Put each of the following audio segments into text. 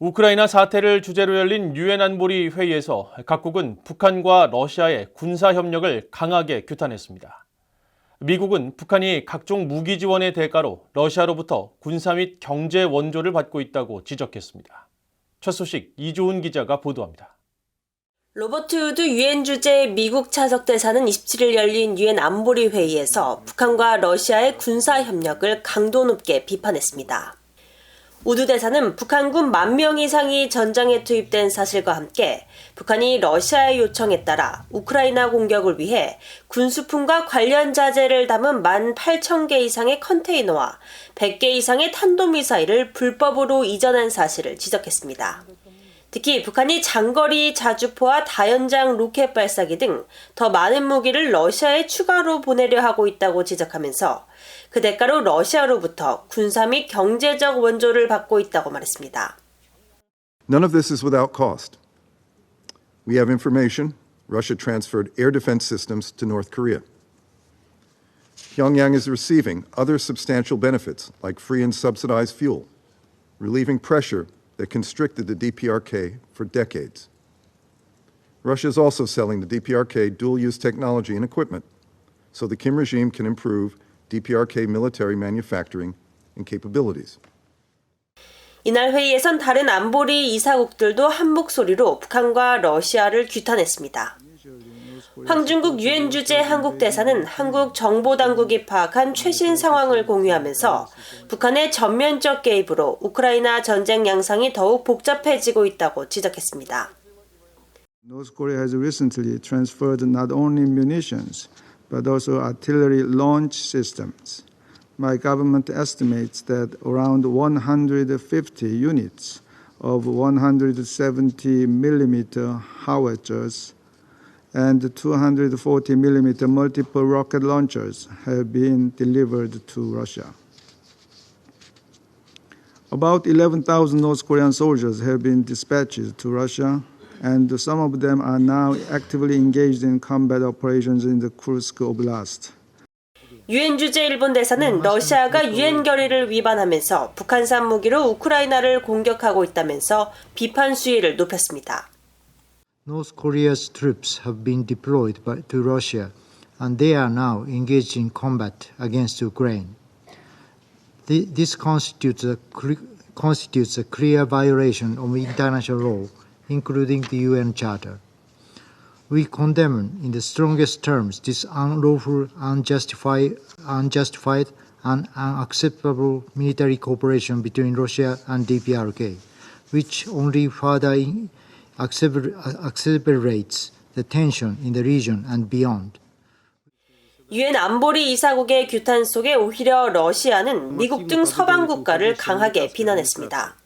우크라이나 사태를 주제로 열린 유엔 안보리 회의에서 각국은 북한과 러시아의 군사 협력을 강하게 규탄했습니다. 미국은 북한이 각종 무기 지원의 대가로 러시아로부터 군사 및 경제 원조를 받고 있다고 지적했습니다. 첫 소식 이조은 기자가 보도합니다. 로버트 우드 유엔 주재 미국 차석 대사는 27일 열린 유엔 안보리 회의에서 북한과 러시아의 군사 협력을 강도 높게 비판했습니다. 우드 대사는 북한군 만 명 이상이 전장에 투입된 사실과 함께 북한이 러시아의 요청에 따라 우크라이나 공격을 위해 군수품과 관련 자재를 담은 1만 8천 개 이상의 컨테이너와 100개 이상의 탄도미사일을 불법으로 이전한 사실을 지적했습니다. 특히 북한이 장거리 자주포와 다연장 로켓 발사기 등 더 많은 무기를 러시아에 추가로 보내려 하고 있다고 지적하면서 그 대가로 러시아로부터 군사 및 경제적 원조를 받고 있다고 말했습니다. None of this is without cost. We have information Russia transferred air defense systems to North Korea. Pyongyang is receiving other substantial benefits like free and subsidized fuel, relieving pressure that constricted the DPRK for decades. Russia is also selling the DPRK dual use technology and equipment so the Kim regime can improve DPRK military manufacturing and capabilities. 이날 회의에선 다른 안보리 이사국들도 한 목소리로 북한과 러시아를 규탄했습니다. 황중국 유엔 주재 한국 대사는 한국 정보 당국이 파악한 최신 상황을 공유하면서 북한의 전면적 개입으로 우크라이나 전쟁 양상이 더욱 복잡해지고 있다고 지적했습니다. North Korea has recently transferred not only munitions, but also artillery launch systems. My government estimates that around 150 units of 170 millimeter howitzers and 240 millimeter multiple rocket launchers have been delivered to Russia. About 11,000 North Korean soldiers have been dispatched to Russia, and some of them are now actively engaged in combat operations in the Kursk Oblast. 유엔 주재 일본 대사는 러시아가 유엔 결의를 위반하면서 북한산 무기로 우크라이나를 공격하고 있다면서 비판 수위를 높였습니다. North Korea's troops have been deployed by, to Russia and they are now engaged in combat against Ukraine. Th- This constitutes a, constitutes a clear violation of international law, including the UN Charter. We condemn in the strongest terms this unlawful, unjustified, unjustified and unacceptable military cooperation between Russia and DPRK, which only further in- accelerates the tension in the region and beyond. 유엔 안보리 이사국의 규탄 속에 오히려 러시아는 미국 등 서방 국가를 강하게 비난했습니다.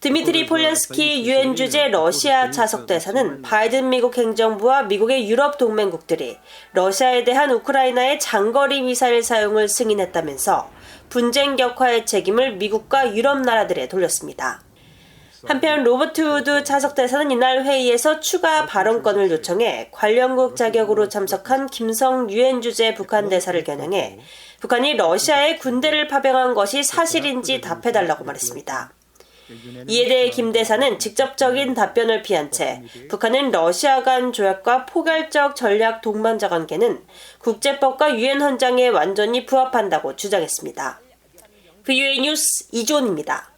드미트리 폴렌스키 유엔 주재 러시아 차석 대사는 바이든 미국 행정부와 미국의 유럽 동맹국들이 러시아에 대한 우크라이나의 장거리 미사일 사용을 승인했다면서 분쟁 격화의 책임을 미국과 유럽 나라들에 돌렸습니다. 한편 로버트 우드 차석 대사는 이날 회의에서 추가 발언권을 요청해 관련국 자격으로 참석한 김성 유엔 주재 북한 대사를 겨냥해 북한이 러시아에 군대를 파병한 것이 사실인지 답해달라고 말했습니다. 이에 대해 김 대사는 직접적인 답변을 피한 채 북한은 러시아 간 조약과 포괄적 전략 동반자 관계는 국제법과 유엔 헌장에 완전히 부합한다고 주장했습니다. VUA 뉴스 이존입니다.